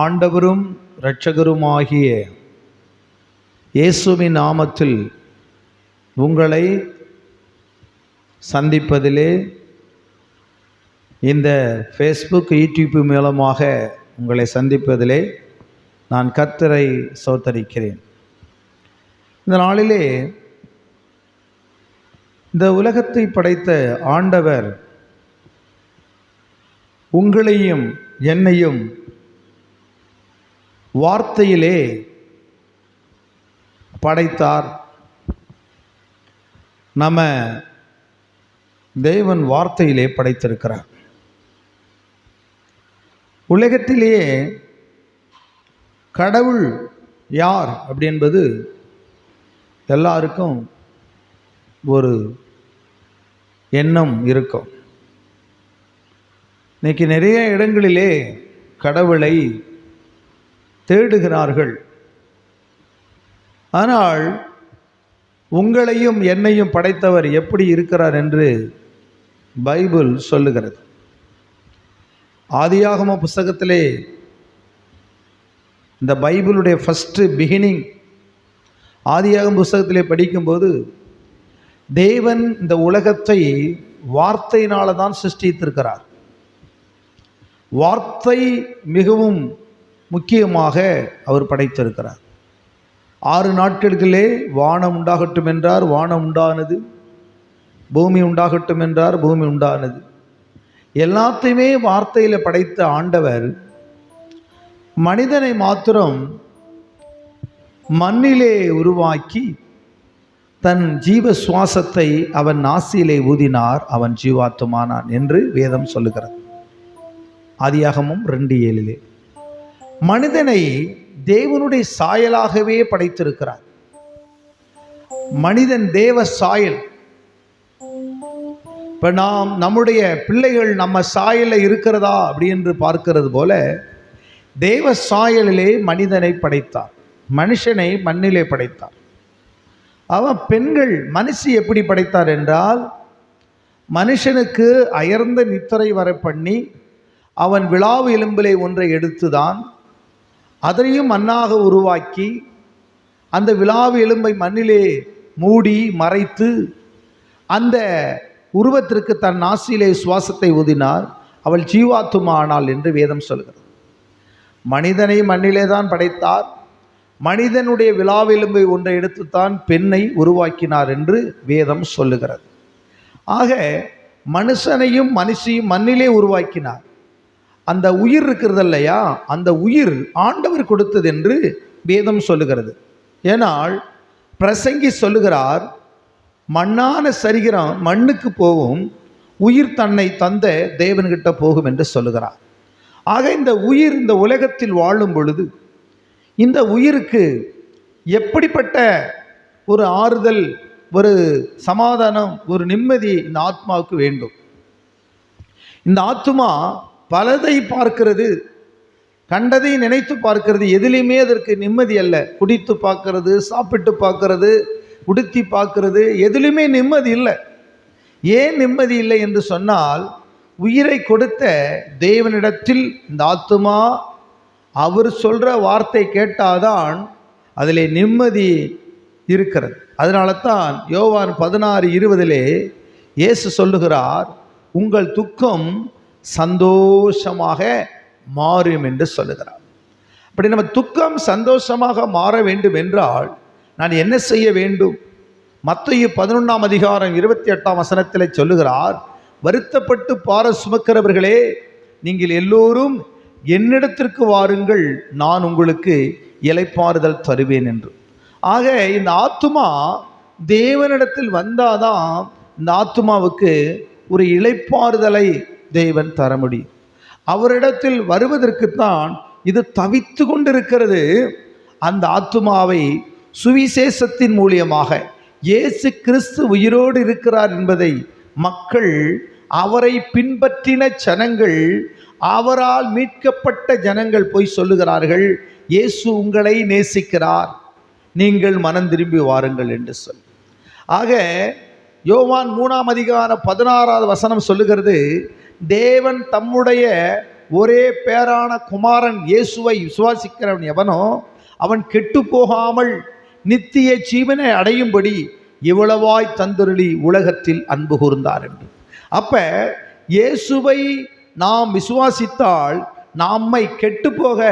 ஆண்டவரும் இரட்சகருமாகிய இயேசுவின் நாமத்தில் உங்களை சந்திப்பதிலே இந்த ஃபேஸ்புக் யூடியூப் மூலமாக உங்களை சந்திப்பதிலே நான் கத்தரை சோத்தரிக்கிறேன். இந்த நாளிலே இந்த உலகத்தை படைத்த ஆண்டவர் உங்களையும் என்னையும் வார்த்தையிலே படைத்தார். நம்ம தேவன் வார்த்தையிலே படைத்திருக்கிறார். உலகத்திலேயே கடவுள் யார் அப்படி என்பது எல்லாருக்கும் ஒரு எண்ணம் இருக்கும். இன்னைக்கு நிறைய இடங்களிலே கடவுளை தேடுகிறார்கள். ஆனால் உங்களையும் என்னையும் படைத்தவர் எப்படி இருக்கிறார் என்று பைபிள் சொல்லுகிறது. ஆதியாகம புஸ்தகத்திலே இந்த பைபிளுடைய ஃபஸ்ட்டு பிகினிங் ஆதியாகம புஸ்தகத்திலே படிக்கும்போது தேவன் இந்த உலகத்தை வார்த்தையினால தான் சிருஷ்டித்திருக்கிறார். வார்த்தை மிகவும் முக்கியமாக அவர் படைத்திருக்கிறார். ஆறு நாட்களுக்குள்ளே வானம் உண்டாகட்டும் என்றார் வானம் உண்டானது. பூமி உண்டாகட்டும் என்றார் பூமி உண்டானது. எல்லாத்தையுமே வார்த்தையில் படைத்த ஆண்டவர் மனிதனை மாத்திரம் மண்ணிலே உருவாக்கி தன் ஜீவ சுவாசத்தை அவன் நாசியிலே ஊதினார் அவன் ஜீவாத்துமானான் என்று வேதம் சொல்லுகிறது. ஆதியாகமும் ரெண்டு ஏழிலே. மனிதனை தேவனுடைய சாயலாகவே படைத்திருக்கிறார். மனிதன் தேவ சாயல். இப்போ நாம் நம்முடைய பிள்ளைகள் நம்ம சாயலில் இருக்கிறதா அப்படின்னு பார்க்கிறது போல தேவ சாயலிலே மனிதனை படைத்தார். மனுஷனை மண்ணிலே படைத்தார். அவன் பெண்கள் மனுஷி எப்படி படைத்தார் என்றால் மனுஷனுக்கு அயர்ந்த நித்திரை வர பண்ணி அவன் விழாவு எலும்பிலே ஒன்றை எடுத்துதான் அதையும் மண்ணாக உருவாக்கி அந்த விழாவு எலும்பை மண்ணிலே மூடி மறைத்து அந்த உருவத்திற்கு தன் நாசியிலே சுவாசத்தை ஊதினார். அவள் ஜீவாத்துமா ஆனாள் என்று வேதம் சொல்கிறது. மனிதனை மண்ணிலே தான் படைத்தார். மனிதனுடைய விழாவெலும்பை ஒன்றை எடுத்துத்தான் பெண்ணை உருவாக்கினார் என்று வேதம் சொல்லுகிறது. ஆக மனுஷனையும் மனுஷியும் மண்ணிலே உருவாக்கினார். அந்த உயிர் இருக்கிறது இல்லையா? அந்த உயிர் ஆண்டவர் கொடுத்தது என்று வேதம் சொல்லுகிறது. ஏனால் பிரசங்கி சொல்லுகிறார் மண்ணான சரிகிரம் மண்ணுக்கு போகும் உயிர் தன்னை தந்த தேவன்கிட்ட போகும் என்று சொல்லுகிறார். ஆக இந்த உயிர் இந்த உலகத்தில் வாழும் பொழுது இந்த உயிருக்கு எப்படிப்பட்ட ஒரு ஆறுதல் ஒரு சமாதானம் ஒரு நிம்மதி இந்த ஆத்மாவுக்கு வேண்டும்? இந்த ஆத்மா பலதை பார்க்கிறது கண்டதை நினைத்து பார்க்கிறது எதிலையுமே அதற்கு நிம்மதி அல்ல. குடித்து பார்க்கறது சாப்பிட்டு பார்க்கறது உடுத்தி பார்க்கறது எதுலேயுமே நிம்மதி இல்லை. ஏன் நிம்மதி இல்லை என்று சொன்னால் உயிரை கொடுத்த தேவனிடத்தில் இந்த ஆத்துமா அவர் சொல்கிற வார்த்தை கேட்டாதான் அதில் நிம்மதி இருக்கிறது. அதனால தான் யோவான் பதினாறு இருபதிலே இயேசு சொல்லுகிறார் உங்கள் துக்கம் சந்தோஷமாக மாறும் என்று சொல்லுகிறார். அப்படி நம்ம துக்கம் சந்தோஷமாக மாற வேண்டும் என்றால் நான் என்ன செய்ய வேண்டும்? மத்திய பதினொன்றாம் அதிகாரம் இருபத்தி எட்டாம் வசனத்தில் சொல்லுகிறார் வருத்தப்பட்டு பார சுமக்கிறவர்களே நீங்கள் எல்லோரும் என்னிடத்திற்கு வாருங்கள் நான் உங்களுக்கு இலைப்பாறுதல் தருவேன் என்று. ஆக இந்த ஆத்துமா தேவனிடத்தில் வந்தாதான் இந்த ஆத்துமாவுக்கு ஒரு இலைப்பாறுதலை தேவன் தர முடியும் அவரிடத்தில் வருவதற்குத்தான் இது தவித்து கொண்டிருக்கிறது. அந்த ஆத்துமாவை சுவிசேஷத்தின் மூலியமாக இயேசு கிறிஸ்து உயிரோடு இருக்கிறார் என்பதை மக்கள் அவரை பின்பற்றின ஜனங்கள் அவரால் மீட்கப்பட்ட ஜனங்கள் போய் சொல்லுகிறார்கள் இயேசு உங்களை நேசிக்கிறார். நீங்கள் மனம் திரும்பி வாருங்கள் என்று சொல். ஆக யோவான் மூணாம் அதிகார பதினாறாவது வசனம் சொல்லுகிறது தேவன் தம்முடைய ஒரே பேரான குமாரன் இயேசுவை விசுவாசிக்கிறவன் எவனோ அவன் கெட்டு போகாமல் நித்திய ஜீவனை அடையும்படி இவ்வளவாய் தந்துருளி உலகத்தில் அன்பு கூர்ந்தார் என்று. அப்ப இயேசுவை நாம் விசுவாசித்தால் நம்மை கெட்டு போக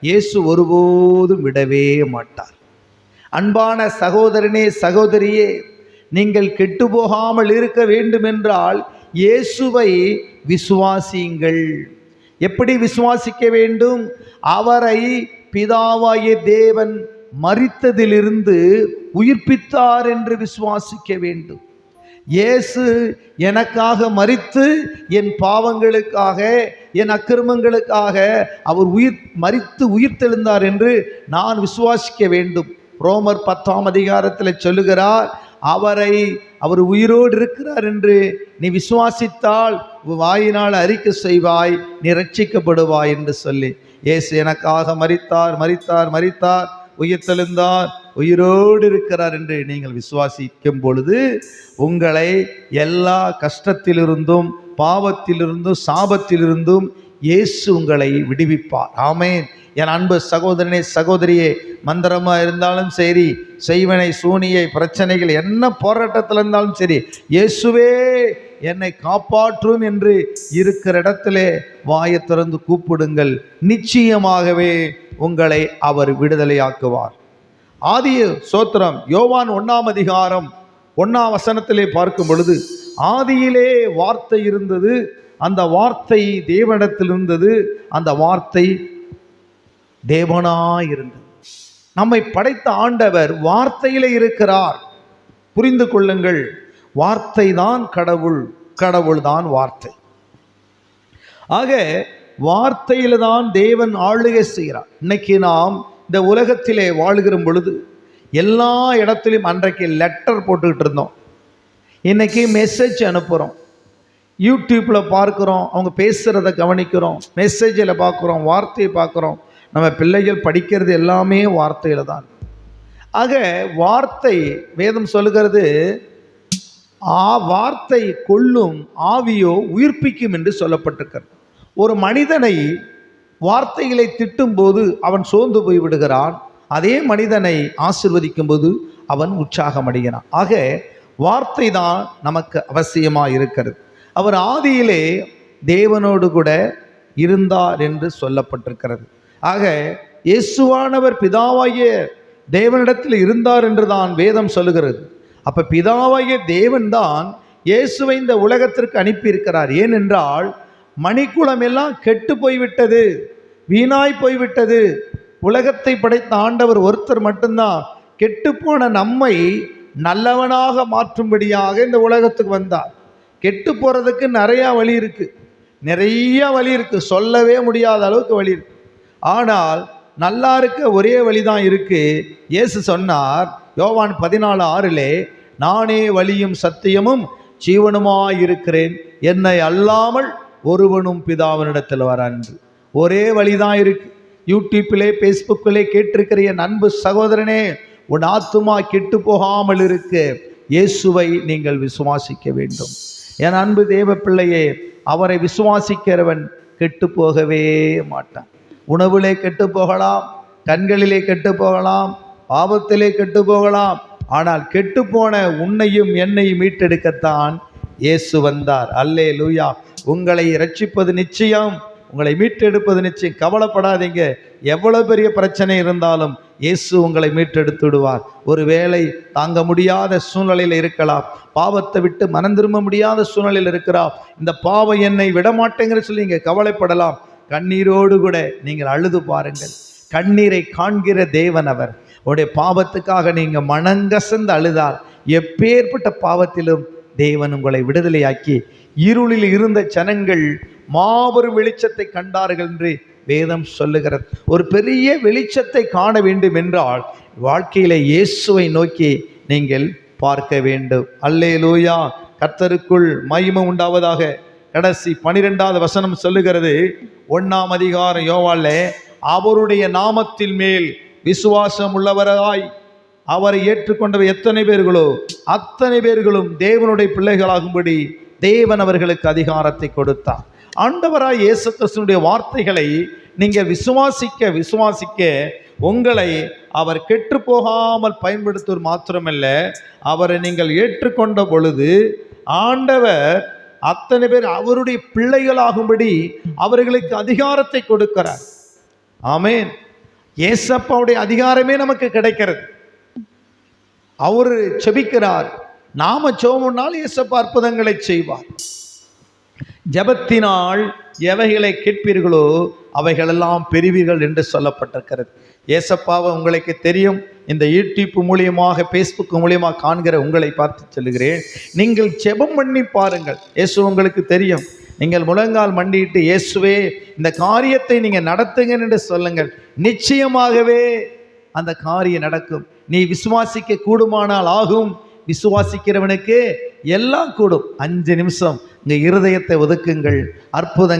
இயேசு ஒருபோதும் விடவே மாட்டார். அன்பான சகோதரனே சகோதரியே நீங்கள் கெட்டு போகாமல் இருக்க வேண்டுமென்றால் இயேசுவை விசுவாசியுங்கள். எப்படி விசுவாசிக்க வேண்டும்? அவரை பிதாவாய தேவன் மறித்ததிலிருந்து உயிர்ப்பித்தார் என்று விசுவாசிக்க வேண்டும். இயேசு எனக்காக மறித்து என் பாவங்களுக்காக என் அக்கிரமங்களுக்காக அவர் உயிர் மறித்து உயிர்த்தெழுந்தார் என்று நான் விசுவாசிக்க வேண்டும். ரோமர் பத்தாம் அதிகாரத்தில் சொல்லுகிறார் அவரை அவர் உயிரோடு இருக்கிறார் என்று நீ விசுவாசித்தால் வாயினால் அறிக்கை செய்வாய் நீ ரட்சிக்கப்படுவாய் என்று சொல்லி. ஏசு எனக்காக மறித்தார் மறித்தார் மறித்தார் உயிர் உயிர்த்தெழுந்தார் உயிரோடு இருக்கிறார் என்று நீங்கள் விசுவாசிக்கும் பொழுது உங்களை எல்லா கஷ்டத்திலிருந்தும் பாவத்திலிருந்தும் சாபத்திலிருந்தும் இயேசு உங்களை விடுவிப்பார். ஆமேன். என் அன்பு சகோதரனே சகோதரியே மந்திரமாக இருந்தாலும் சரி செய்வனை சூனியை பிரச்சனைகள் என்ன போராட்டத்தில் இருந்தாலும் சரி இயேசுவே என்னை காப்பாற்றும் என்று இருக்கிற இடத்திலே வாயை திறந்து கூப்பிடுங்கள். நிச்சயமாகவே உங்களை அவர் விடுதலையாக்குவார். ஆதிய சோத்திரம் யோவான் ஒன்றாம் அதிகாரம் ஒன்றாம் வசனத்திலே பார்க்கும் பொழுது ஆதியிலே வார்த்தை இருந்தது அந்த வார்த்தை தேவனிடத்தில் இருந்தது அந்த வார்த்தை தேவனாய் இருந்தது நம்மை படைத்த ஆண்டவர் வார்த்தையிலே இருக்கிறார். புரிந்து கொள்ளுங்கள் வார்த்தை தான் கடவுள் கடவுள் தான் வார்த்தை. ஆக வார்த்தையில தான் தேவன் ஆளுகை செய்கிறார். இன்னைக்கு நாம் இந்த உலகத்திலே வாழ்கிற பொழுது எல்லா இடத்துலையும் அன்றைக்கு லெட்டர் போட்டுக்கிட்டு இருந்தோம். இன்றைக்கி மெசேஜ் அனுப்புகிறோம் யூடியூப்பில் பார்க்குறோம் அவங்க பேசுகிறத கவனிக்கிறோம் மெசேஜில் பார்க்குறோம் வார்த்தையை பார்க்குறோம். நம்ம பிள்ளைகள் படிக்கிறது எல்லாமே வார்த்தையில் தான். ஆக வார்த்தை வேதம் சொல்லுகிறது ஆ வார்த்தை கொல்லும் ஆவியோ உயிர்ப்பிக்கும் என்று சொல்லப்பட்டிருக்கிறது. ஒரு மனிதனை வார்த்தைகளை திட்டும்போது அவன் சோர்ந்து போய் விடுகிறான். அதே மனிதனை ஆசிர்வதிக்கும் போது அவன் உற்சாகம் அடைகிறான் ஆக வார்த்தை தான் நமக்கு அவசியமாக இருக்கிறது. அவர் ஆதியிலே தேவனோடு கூட இருந்தார் என்று சொல்லப்பட்டிருக்கிறது. ஆக இயேசுவானவர் பிதாவாகிய தேவனிடத்தில் இருந்தார் என்று தான் வேதம் சொல்லுகிறது. அப்போ பிதாவாகிய தேவன்தான் இயேசுவை இந்த உலகத்திற்கு அனுப்பியிருக்கிறார். ஏனென்றால் மணிக்குளம் எல்லாம் கெட்டு போய்விட்டது வீணாய் போய்விட்டது. உலகத்தை படைத்த ஆண்டவர் ஒருத்தர் மட்டும்தான். கெட்டுப்போன நம்மை நல்லவனாக மாற்றும்படியாக இந்த உலகத்துக்கு வந்தார். கெட்டு போகிறதுக்கு நிறையா வழி இருக்குது நிறைய வழி இருக்குது சொல்லவே முடியாத அளவுக்கு வழி இருக்கு. ஆனால் நல்லா இருக்க ஒரே வழி தான் இருக்குது இயேசு சொன்னார் யோவான் பதினாலு ஆறிலே நானே வழியும் சத்தியமும் ஜீவனுமாய் இருக்கிறேன் என்னை அல்லாமல் ஒருவனும் பிதாவினிடத்தில் வரான்று ஒரே வழிதான் இருக்கு. யூடியூப்பிலே ஃபேஸ்புக்கிலே கேட்டிருக்கிற என் அன்பு சகோதரனே உன் ஆத்துமா கெட்டு போகாமல் இருக்க. இயேசுவை நீங்கள் விசுவாசிக்க வேண்டும். என் அன்பு தேவ பிள்ளையே அவரை விசுவாசிக்கிறவன் கெட்டு போகவே மாட்டான். உணவிலே கெட்டு போகலாம் கண்களிலே கெட்டு போகலாம் பாவத்திலே கெட்டு போகலாம் ஆனால் கெட்டு போன உன்னையும் என்னையும் மீட்டெடுக்கத்தான் இயேசு வந்தார். அல்லே லூயா உங்களை ரட்சிப்பது நிச்சயம். உங்களை மீட்டெடுப்பது நிச்சயம். கவலைப்படாதீங்க. எவ்வளவு பெரிய பிரச்சனை இருந்தாலும் இயேசு உங்களை மீட்டெடுத்து விடுவார் ஒருவேளை தாங்க முடியாத சூழ்நிலையில் இருக்கலாம். பாவத்தை விட்டு மனம் திரும்ப முடியாத சூழ்நிலையில் இருக்கிறார். இந்த பாவம் என்னை விடமாட்டேங்கிற சொல்லி நீங்கள் கவலைப்படலாம். கண்ணீரோடு கூட நீங்கள் அழுது பாருங்கள். கண்ணீரை காண்கிற தேவன் அவர். உடைய பாவத்துக்காக நீங்கள் மனங்கசந்து அழுதால் எப்பேற்பட்ட பாவத்திலும் தேவன் உங்களை விடுதலையாக்கி இருளில் இருந்த ஜனங்கள் மாபெரும் வெளிச்சத்தை கண்டார்கள் என்று வேதம் சொல்லுகிறது. ஒரு பெரிய வெளிச்சத்தை காண வேண்டும் என்றால் வாழ்க்கையில இயேசுவை நோக்கி நீங்கள் பார்க்க வேண்டும். அல்லே லூயா கர்த்தருக்குள் மகிமை உண்டாவதாக கடைசி பனிரெண்டாவது வசனம் சொல்லுகிறது. ஒன்னாம் அதிகாரம் யோவால்ல அவருடைய நாமத்தில் மேல் விசுவாசம் உள்ளவராய் அவரை ஏற்றுக்கொண்டவர் எத்தனை பேர்களோ அத்தனை பேர்களும் தேவனுடைய பிள்ளைகளாகும்படி தேவன் அவர்களுக்கு அதிகாரத்தை கொடுத்தார். ஆண்டவராய் இயேசு கிறிஸ்துனுடைய வார்த்தைகளை நீங்கள் விசுவாசிக்க விசுவாசிக்க உங்களை அவர் கெட்டு போகாமல் பயன்படுத்துவது மாத்திரமல்ல. அவரை நீங்கள் ஏற்றுக்கொண்ட பொழுது ஆண்டவர் அத்தனை பேர் அவருடைய பிள்ளைகளாகும்படி அவர்களுக்கு அதிகாரத்தை கொடுக்கிறார். ஆமேன். ஏசப்பாவுடைய அதிகாரமே நமக்கு கிடைக்கிறது. அவர் செபிக்கிறார். நாம சோமுனால் ஏசப்பா அற்புதங்களை செய்வார். ஜெபத்தினால் எவைகளை கேட்பீர்களோ அவைகளெல்லாம் பெறுவீர்கள் என்று சொல்லப்பட்டிருக்கிறது. ஏசப்பாவை உங்களுக்கு தெரியும். இந்த யூடியூப் மூலியமாக ஃபேஸ்புக் மூலியமாக காண்கிற உங்களை பார்த்து சொல்லுகிறேன். நீங்கள் ஜெபம் பண்ணி பாருங்கள். இயேசு உங்களுக்கு தெரியும். நீங்கள் முழங்கால் மண்டிட்டு இயேசுவே இந்த காரியத்தை நீங்கள் நடத்துங்க என்று சொல்லுங்கள். நிச்சயமாகவே அந்த காரியம் நடக்கும். நீ விசுவாசிக்க கூடுமானால் ஆகும். விசுவாசிக்கிறவனுக்கு எல்லாம் கூடும். அஞ்சு நிமிஷம். இங்கே இருதயத்தை ஒதுக்குங்கள். அற்புதங்கள்